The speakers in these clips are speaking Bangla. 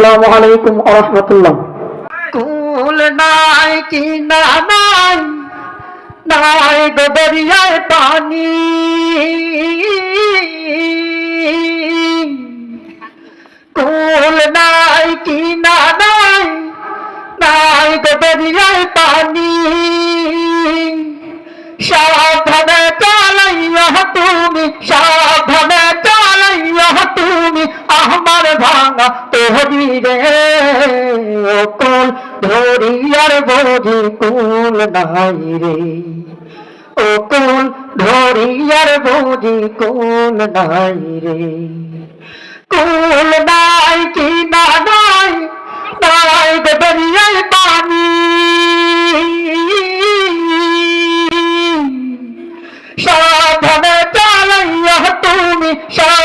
আসসালামু আলাইকুম ওয়া রাহমাতুল্লাহ। কুল নাই কি না নাই? নাই গো দরিয়ায় পানি। ভাঙা তোহরি রে ও কোল ধরি আর বোঝি কুল নাই রে? ও কোল ধরি আর বোঝি কুল নাই রে? কুল নাই কি না নাই? নাই দরিয়ায় পানি। সাবধানে চালাইয়া তুমি সাবধানে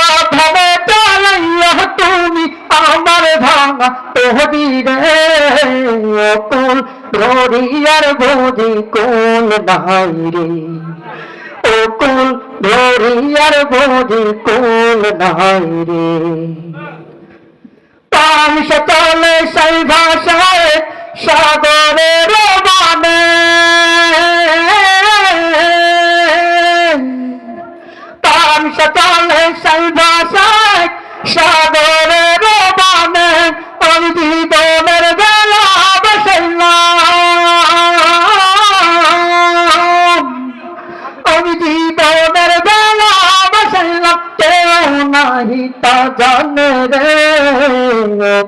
ভাঙা তোহরি রে কোন ধরিয়ার বোঝি কোন নাই রে ও কোন ধরিয়ার বোঝি কোন নাই রে চলে সেই জানে রে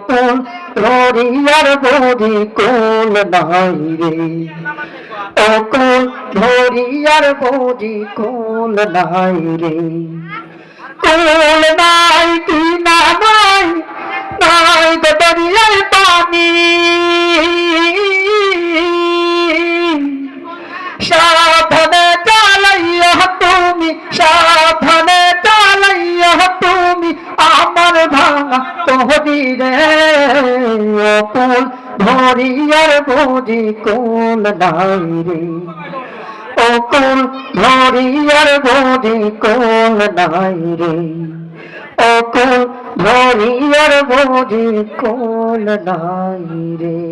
কোন ধরিয়ার বৌদি কোন নাই রে। ও ধরিয়ার বৌদি কোন নাই রে। কোন নাই কি না নাই নাই তো দরিয়ার পানি। ভাঙা তোহরি রে কোন ধরিয়ার বুঝি কোন নাই রে? অকুল ধরিয়ার বুঝি কোন নাই রে? অকুল ধরিয়ার বুঝি কোন নাই রে?